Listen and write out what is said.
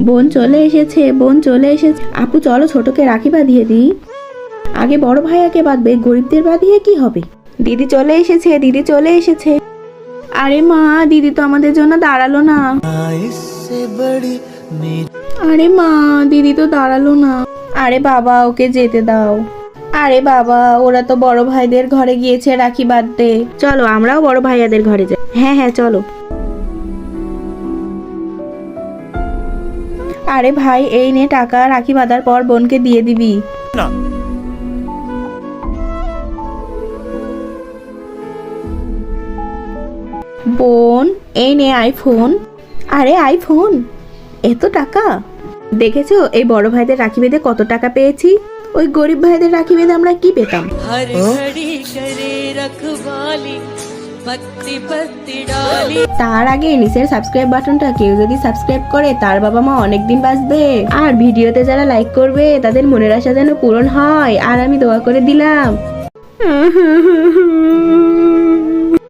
বোন চলে এসেছে, বোন চলে এসেছে। আপু, চলো ছোটকে রাখি বাঁধিয়ে দিই। আগে বড় ভাইয়াকে বাঁধবে, গরিবদের বাঁধিয়ে কি হবে? দিদি চলে এসেছে, দিদি চলে এসেছে। আরে মা, দিদি তো আমাদের জন্য দাঁড়াল না। আরে মা, দিদি তো দাঁড়াল না। আরে বাবা, ওকে যেতে দাও। আরে বাবা, ওরা তো বড় ভাইদের ঘরে গিয়েছে রাখি বাঁধতে। চলো আমরাও বড় ভাইয়াদের ঘরে যাই। হ্যাঁ হ্যাঁ চলো। আরে ভাই এই নে টাকা রাখি বাঁধার পর বোনকে দিয়ে দিবি। না। বোন এই নে আইফোন। আরে আইফোন এত টাকা? দেখেছ এই বড় ভাইদের রাখি বেঁধে কত টাকা পেয়েছি? ওই গরিব ভাইদের রাখি বেঁধে আমরা কি পেতাম? তার আগে নিচের সাবস্ক্রাইব বাটনটা কেউ যদি সাবস্ক্রাইব করে তার বাবা মা অনেকদিন বাঁচবে। আর ভিডিওতে যারা লাইক করবে তাদের মনের আশা যেন পূরণ হয়। আর আমি দোয়া করে দিলাম।